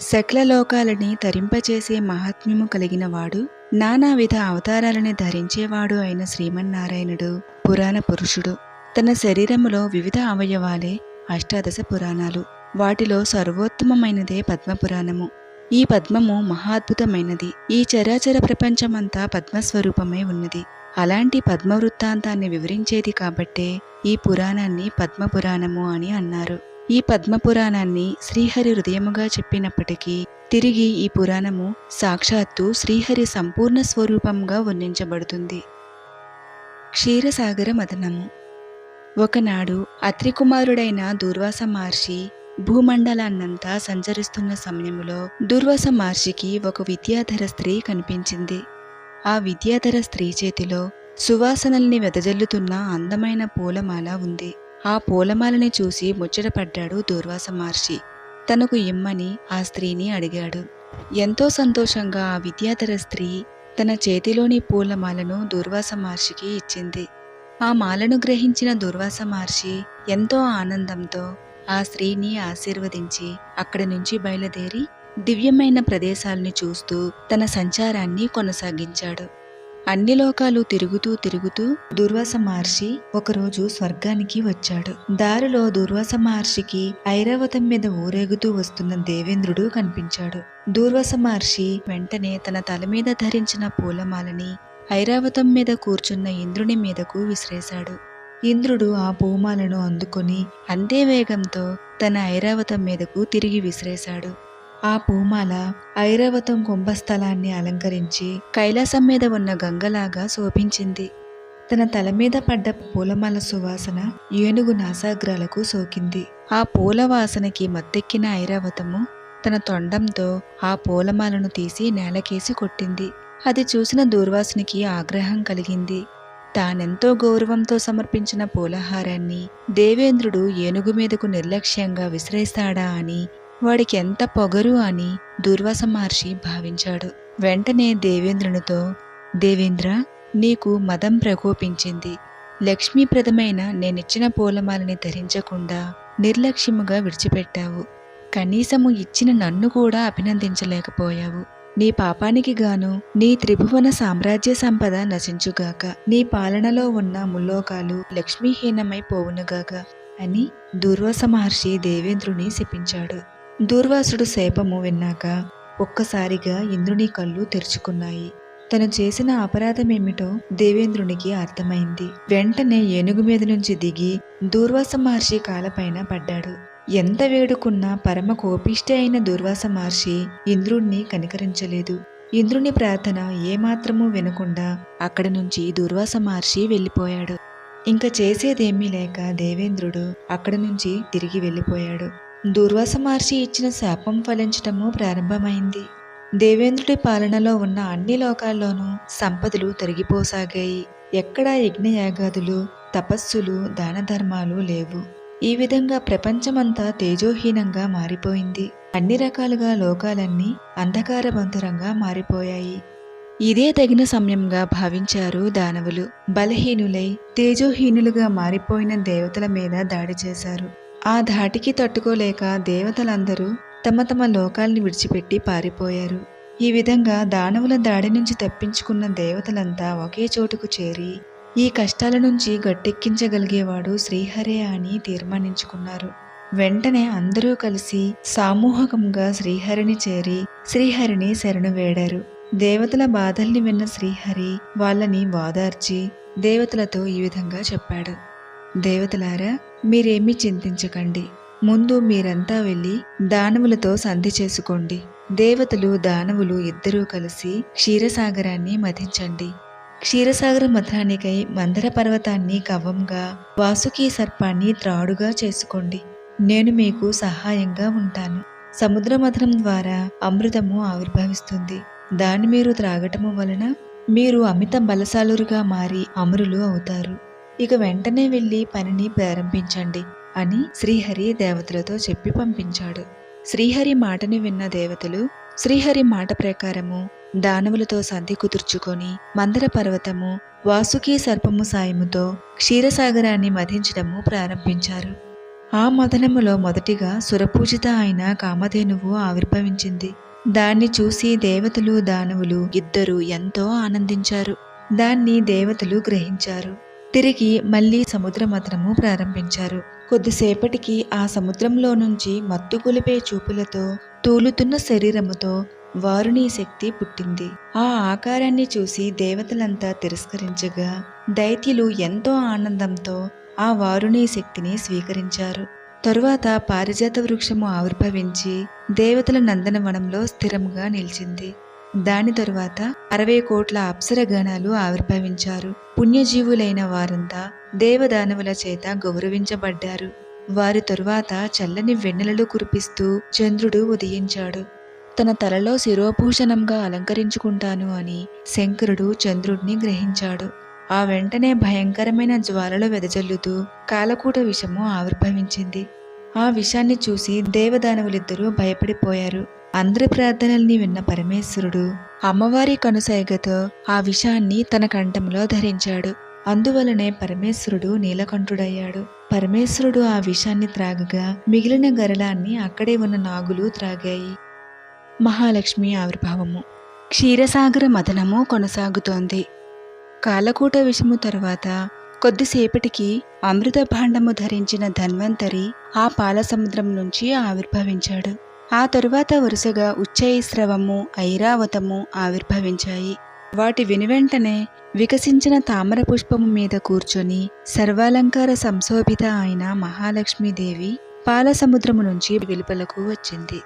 సకల లోకాలని తరింపచేసే మహాత్మ్యము కలిగినవాడు నానావిధ అవతారాలని ధరించేవాడు అయిన శ్రీమన్నారాయణుడు పురాణ పురుషుడు. తన శరీరములో వివిధ అవయవాలే అష్టాదశ పురాణాలు. వాటిలో సర్వోత్తమమైనదే పద్మపురాణము. ఈ పద్మము మహాద్భుతమైనది. ఈ చరాచర ప్రపంచమంతా పద్మస్వరూపమై ఉన్నది. అలాంటి పద్మ వృత్తాంతాన్ని వివరించేది కాబట్టే ఈ పురాణాన్ని పద్మపురాణము అని అన్నారు. ఈ పద్మపురాణాన్ని శ్రీహరి హృదయముగా చెప్పినప్పటికీ తిరిగి ఈ పురాణము సాక్షాత్తు శ్రీహరి సంపూర్ణ స్వరూపంగా వర్ణించబడుతుంది. క్షీరసాగర మదనము ఒకనాడు అత్రికుమారుడైన దుర్వాస మహర్షి భూమండలాన్నంతా సంచరిస్తున్న సమయంలో దుర్వాస మహర్షికి ఒక విద్యాధర స్త్రీ కనిపించింది. ఆ విద్యాధర స్త్రీ చేతిలో సువాసనల్ని వెదజల్లుతున్న అందమైన పూలమాల ఉంది. ఆ పూలమాలని చూసి ముచ్చటపడ్డాడు దూర్వాస మహర్షి. తనకు ఇమ్మని ఆ స్త్రీని అడిగాడు. ఎంతో సంతోషంగా ఆ విద్యాధర స్త్రీ తన చేతిలోని పూలమాలను దూర్వాస మహర్షికి ఇచ్చింది. ఆ మాలను గ్రహించిన దూర్వాస మహర్షి ఎంతో ఆనందంతో ఆ స్త్రీని ఆశీర్వదించి అక్కడి నుంచి బయలుదేరి దివ్యమైన ప్రదేశాల్ని చూస్తూ తన సంచారాన్ని కొనసాగించాడు. అన్ని లోకాలు తిరుగుతూ తిరుగుతూ దుర్వాస మహర్షి ఒకరోజు స్వర్గానికి వచ్చాడు. దారిలో దుర్వాస మహర్షికి ఐరావతం మీద ఊరేగుతూ వస్తున్న దేవేంద్రుడు కనిపించాడు. దూర్వాస మహర్షి వెంటనే తన తల మీద ధరించిన పూలమాలని ఐరావతం మీద కూర్చున్న ఇంద్రుని మీదకు విసిరేశాడు. ఇంద్రుడు ఆ పూమాలను అందుకొని అంతే వేగంతో తన ఐరావతం మీదకు తిరిగి విసిరేశాడు. ఆ పూమాల ఐరావతం కుంభస్థలాన్ని అలంకరించి కైలాసం మీద ఉన్న గంగలాగా శోభించింది. తన తల మీద పడ్డ పూలమాల సువాసన ఏనుగు నాసాగ్రాలకు సోకింది. ఆ పూల వాసనకి మత్తెక్కిన ఐరావతము తన తొండంతో ఆ పూలమాలను తీసి నేలకేసి కొట్టింది. అది చూసిన దూర్వాసునికి ఆగ్రహం కలిగింది. తానెంతో గౌరవంతో సమర్పించిన పూలహారాన్ని దేవేంద్రుడు ఏనుగు మీదకు నిర్లక్ష్యంగా విసిరేస్తాడా అని వాడికి ఎంత పొగరు అని దుర్వాస మహర్షి భావించాడు. వెంటనే దేవేంద్రునితో దేవేంద్ర నీకు మదం ప్రకోపించింది. లక్ష్మీప్రదమైన నేనిచ్చిన పూలమాలని ధరించకుండా నిర్లక్ష్యముగా విడిచిపెట్టావు. కనీసము ఇచ్చిన నన్ను కూడా అభినందించలేకపోయావు. నీ పాపానికి గాను నీ త్రిభువన సామ్రాజ్య సంపద నశించుగాక. నీ పాలనలో ఉన్న ముల్లోకాలు లక్ష్మీహీనమై పోవునుగాక అని దుర్వాస మహర్షి దేవేంద్రుని శపించాడు. దూర్వాసుడు శాపము విన్నాక ఒక్కసారిగా ఇంద్రుని కళ్ళు తెరుచుకున్నాయి. తను చేసిన అపరాధమేమిటో దేవేంద్రునికి అర్థమైంది. వెంటనే ఏనుగు మీద నుంచి దిగి దూర్వాస మహర్షి కాలపైన పడ్డాడు. ఎంత వేడుకున్నా పరమ కోపిష్టి అయిన దూర్వాస మహర్షి ఇంద్రుణ్ణి కనికరించలేదు. ఇంద్రుని ప్రార్థన ఏమాత్రమూ వినకుండా అక్కడి నుంచి దూర్వాస మహర్షి వెళ్ళిపోయాడు. ఇంకా చేసేదేమీ లేక దేవేంద్రుడు అక్కడి నుంచి తిరిగి వెళ్ళిపోయాడు. దుర్వాస మహర్షి ఇచ్చిన శాపం ఫలించటము ప్రారంభమైంది. దేవేంద్రుడి పాలనలో ఉన్న అన్ని లోకాల్లోనూ సంపదలు తరిగిపోసాగాయి ఎక్కడా యజ్ఞయాగాదులు తపస్సులు దాన ధర్మాలు లేవు. ఈ విధంగా ప్రపంచమంతా తేజోహీనంగా మారిపోయింది. అన్ని రకాలుగా లోకాలన్నీ అంధకారబంధురంగా మారిపోయాయి. ఇదే తగిన సమయంగా భావించారు దానవులు. బలహీనులై తేజోహీనులుగా మారిపోయిన దేవతల మీద దాడి చేశారు. ఆ ధాటికి తట్టుకోలేక దేవతలందరూ తమ తమ లోకాల్ని విడిచిపెట్టి పారిపోయారు. ఈ విధంగా దానవుల దాడి నుంచి తప్పించుకున్న దేవతలంతా ఒకే చోటుకు చేరి ఈ కష్టాల నుంచి గట్టెక్కించగలిగేవాడు శ్రీహరే అని తీర్మానించుకున్నారు. వెంటనే అందరూ కలిసి సామూహికంగా శ్రీహరిని చేరి శ్రీహరిని శరణు వేడారు. దేవతల బాధల్ని విన్న శ్రీహరి వాళ్ళని వాదార్చి దేవతలతో ఈ విధంగా చెప్పాడు. దేవతలారా మీరేమీ చింతించకండి. ముందు మీరంతా వెళ్ళి దానవులతో సంధి చేసుకోండి. దేవతలు దానవులు ఇద్దరూ కలిసి క్షీరసాగరాన్ని మధించండి. క్షీరసాగర మథనానికై మందర పర్వతాన్ని కవ్వంగా వాసుకి సర్పాన్ని త్రాడుగా చేసుకోండి. నేను మీకు సహాయంగా ఉంటాను. సముద్ర మథనం ద్వారా అమృతము ఆవిర్భవిస్తుంది. దాన్ని మీరు త్రాగటము వలన మీరు అమిత బలశాలురుగా మారి అమరులు అవుతారు. ఇక వెంటనే వెళ్ళి పనిని ప్రారంభించండి అని శ్రీహరి దేవతలతో చెప్పి పంపించాడు. శ్రీహరి మాటని విన్న దేవతలు శ్రీహరి మాట ప్రకారము దానవులతో సంధి కుదుర్చుకొని మందర పర్వతము వాసుకి సర్పము సాయముతో క్షీరసాగరాన్ని మధించడము ప్రారంభించారు. ఆ మదనములో మొదటిగా సురపూజిత అయిన కామధేనువు ఆవిర్భవించింది. దాన్ని చూసి దేవతలు దానవులు ఇద్దరు ఎంతో ఆనందించారు. దాన్ని దేవతలు గ్రహించారు. తిరిగి మళ్ళీ సముద్రమతనము ప్రారంభించారు. కొద్దిసేపటికి ఆ సముద్రంలో నుంచి మత్తు గొలిపే చూపులతో తూలుతున్న శరీరముతో వారుని శక్తి పుట్టింది. ఆ ఆకారాన్ని చూసి దేవతలంతా తిరస్కరించగా దైత్యులు ఎంతో ఆనందంతో ఆ వారుని శక్తిని స్వీకరించారు. తరువాత పారిజాత వృక్షము ఆవిర్భవించి దేవతల నందనవనంలో స్థిరముగా నిలిచింది. దాని తరువాత అరవై కోట్ల అప్సరగణాలు ఆవిర్భవించారు. పుణ్యజీవులైన వారంతా దేవదానవుల చేత గౌరవించబడ్డారు. వారి తరువాత చల్లని వెన్నెలలు కురిపిస్తూ చంద్రుడు ఉదయించాడు. తన తలలో శిరోభూషణంగా అలంకరించుకుంటాను అని శంకరుడు చంద్రుడిని గ్రహించాడు. ఆ వెంటనే భయంకరమైన జ్వాలలు వెదజల్లుతూ కాలకూట విషము ఆవిర్భవించింది. ఆ విషాన్ని చూసి దేవదానవులిద్దరూ భయపడిపోయారు. అందరి ప్రార్థనల్ని విన్న పరమేశ్వరుడు అమ్మవారి కనుసైగతో ఆ విషాన్ని తన కంఠంలో ధరించాడు. అందువలనే పరమేశ్వరుడు నీలకంఠుడయ్యాడు. పరమేశ్వరుడు ఆ విషాన్ని త్రాగగా మిగిలిన గరళాన్ని అక్కడే ఉన్న నాగులు త్రాగాయి. మహాలక్ష్మి ఆవిర్భావము. క్షీరసాగర మథనము కొనసాగుతోంది. కాలకూట విషము తర్వాత కొద్దిసేపటికి అమృత భాండము ధరించిన ధన్వంతరి ఆ పాలసముద్రం నుంచి ఆవిర్భవించాడు. ఆ తరువాత వరుసగా ఉచ్చైస్రవము ఐరావతము ఆవిర్భవించాయి. వాటి వెనువెంటనే వికసించిన తామర పుష్పము మీద కూర్చొని సర్వాలంకార సంశోభిత అయిన మహాలక్ష్మీదేవి పాలసముద్రము నుంచి వెలుపలకు వచ్చింది.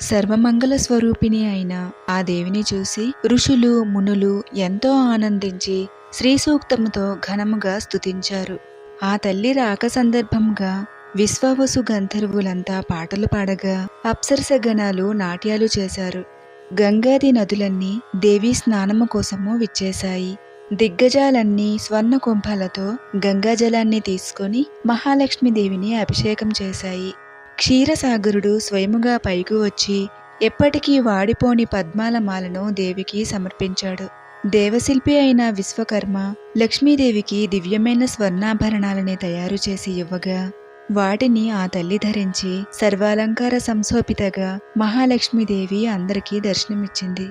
సర్వమంగళ స్వరూపిణి అయిన ఆ దేవిని చూసి ఋషులు మునులు ఎంతో ఆనందించి శ్రీ సూక్తముతో ఘనముగా స్తుతించారు. ఆ తల్లి రాక సందర్భంగా విశ్వవసు గంధర్వులంతా పాటలు పాడగా అప్సరస గణాలు నాట్యాలు చేశారు. గంగాది నదులన్నీ దేవీ స్నానము కోసము విచ్చేశాయి. దిగ్గజాలన్నీ స్వర్ణ కుంభాలతో గంగాజలాన్ని తీసుకొని మహాలక్ష్మీదేవిని అభిషేకం చేశాయి. క్షీరసాగరుడు స్వయముగా పైకి వచ్చి ఎప్పటికీ వాడిపోని పద్మాల మాలను దేవికి సమర్పించాడు. దేవశిల్పి అయిన విశ్వకర్మ లక్ష్మీదేవికి దివ్యమైన స్వర్ణాభరణాలని తయారు చేసి ఇవ్వగా వాటిని ఆ తల్లి ధరించి సర్వాలంకార సంశోభితగా మహాలక్ష్మీదేవి అందరికీ దర్శనమిచ్చింది.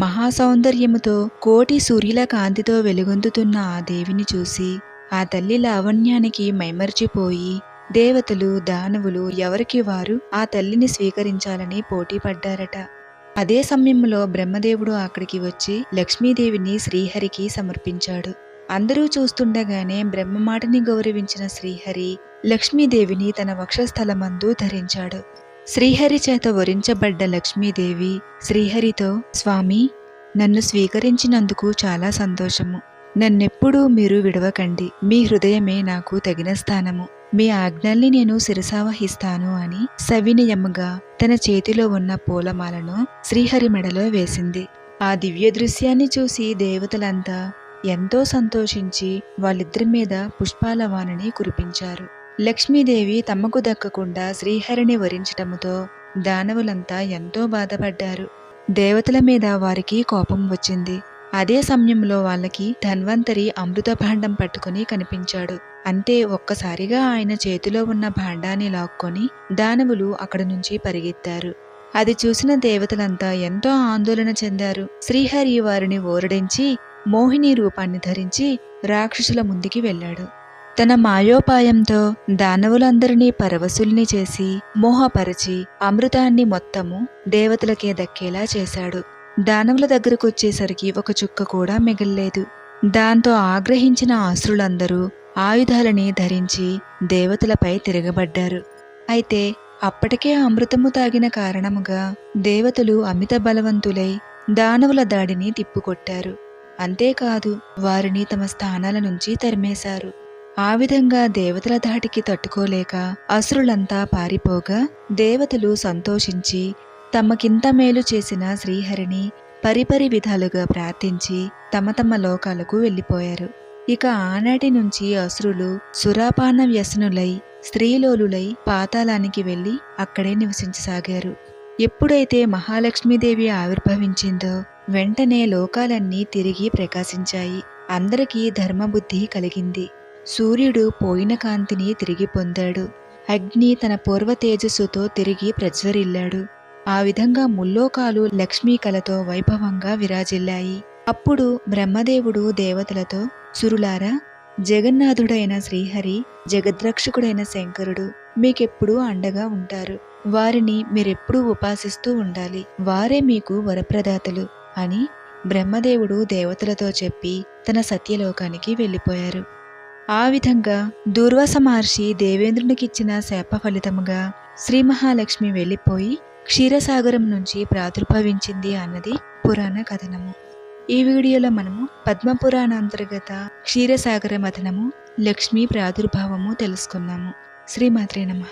మహాసౌందర్యముతో కోటి సూర్యుల కాంతితో వెలుగొందుతున్న ఆ దేవిని చూసి ఆ తల్లి లావణ్యానికి మైమర్చిపోయి దేవతలు దానవులు ఎవరికి వారు ఆ తల్లిని స్వీకరించాలని పోటీపడ్డారట. అదే సమయంలో బ్రహ్మదేవుడు అక్కడికి వచ్చి లక్ష్మీదేవిని శ్రీహరికి సమర్పించాడు. అందరూ చూస్తుండగానే బ్రహ్మ మాటని గౌరవించిన శ్రీహరి లక్ష్మీదేవిని తన వక్షస్థలమందు ధరించాడు. శ్రీహరి చేత వరించబడ్డ లక్ష్మీదేవి శ్రీహరితో స్వామి నన్ను స్వీకరించినందుకు చాలా సంతోషము. నన్నెప్పుడూ మీరు విడవకండి. మీ హృదయమే నాకు తగిన స్థానము. మీ ఆజ్ఞల్ని నేను శిరసావహిస్తాను అని సవినయముగా తన చేతిలో ఉన్న పూలమాలను శ్రీహరి మెడలో వేసింది. ఆ దివ్య దృశ్యాన్ని చూసి దేవతలంతా ఎంతో సంతోషించి వాళ్ళిద్దరి మీద పుష్పాల వానని కురిపించారు. లక్ష్మీదేవి తమకు దక్కకుండా శ్రీహరిని వరించటముతో దానవులంతా ఎంతో బాధపడ్డారు. దేవతల మీద వారికి కోపం వచ్చింది. అదే సమయంలో వాళ్ళకి ధన్వంతరి అమృత భాండం పట్టుకుని కనిపించాడు. అంతే ఒక్కసారిగా ఆయన చేతిలో ఉన్న భాండాన్ని లాక్కొని దానవులు అక్కడి నుంచి పరిగెత్తారు. అది చూసిన దేవతలంతా ఎంతో ఆందోళన చెందారు. శ్రీహరి వారిని ఓరడించి మోహిని రూపాన్ని ధరించి రాక్షసుల ముందుకి వెళ్ళాడు. తన మాయోపాయంతో దానవులందరినీ పరవశుల్ని చేసి మోహపరచి అమృతాన్ని మొత్తము దేవతలకే దక్కేలా చేశాడు. దానవుల దగ్గరకొచ్చేసరికి ఒక చుక్క కూడా మిగల్లేదు. దాంతో ఆగ్రహించిన ఆశ్రులందరూ ఆయుధాలని ధరించి దేవతలపై తిరగబడ్డారు. అయితే అప్పటికే అమృతము తాగిన కారణముగా దేవతలు అమిత బలవంతులై దానవుల దాడిని తిప్పుకొట్టారు. అంతేకాదు వారిని తమ స్థానాల నుంచి తరిమేశారు. ఆ విధంగా దేవతల ధాటికి తట్టుకోలేక అసురులంతా పారిపోగా దేవతలు సంతోషించి తమకింత మేలు చేసిన శ్రీహరిని పరిపరి విధాలుగా ప్రార్థించి తమ తమ లోకాలకు వెళ్ళిపోయారు. ఇక ఆనాటి నుంచి అసురులు సురాపాన వ్యసనులై స్త్రీలోలులై పాతాళానికి వెళ్ళి అక్కడే నివసించసాగారు. ఎప్పుడైతే మహాలక్ష్మీదేవి ఆవిర్భవించిందో వెంటనే లోకాలన్నీ తిరిగి ప్రకాశించాయి. అందరికీ ధర్మబుద్ధి కలిగింది. సూర్యుడు పోయిన కాంతిని తిరిగి పొందాడు. అగ్ని తన పూర్వ తేజస్సుతో తిరిగి ప్రజ్వరిల్లాడు. ఆ విధంగా ముల్లోకాలు లక్ష్మీ కలతో వైభవంగా విరాజిల్లాయి. అప్పుడు బ్రహ్మదేవుడు దేవతలతో సురులారా జగన్నాథుడైన శ్రీహరి జగద్రక్షకుడైన శంకరుడు మీకెప్పుడూ అండగా ఉంటారు. వారిని మీరెప్పుడూ ఉపాసిస్తూ ఉండాలి. వారే మీకు వరప్రదాతలు అని బ్రహ్మదేవుడు దేవతలతో చెప్పి తన సత్యలోకానికి వెళ్ళిపోయారు. ఆ విధంగా దూర్వాస మహర్షి దేవేంద్రునికిచ్చిన శాప ఫలితముగా శ్రీ మహాలక్ష్మి వెళ్ళిపోయి క్షీరసాగరం నుంచి ప్రాదుర్భవించింది అన్నది పురాణ కథనము. ఈ వీడియోలో మనము పద్మపురాణ అంతర్గత క్షీరసాగర మథనము లక్ష్మీ ప్రాదుర్భావము తెలుసుకున్నాము. శ్రీమాత్రే నమ.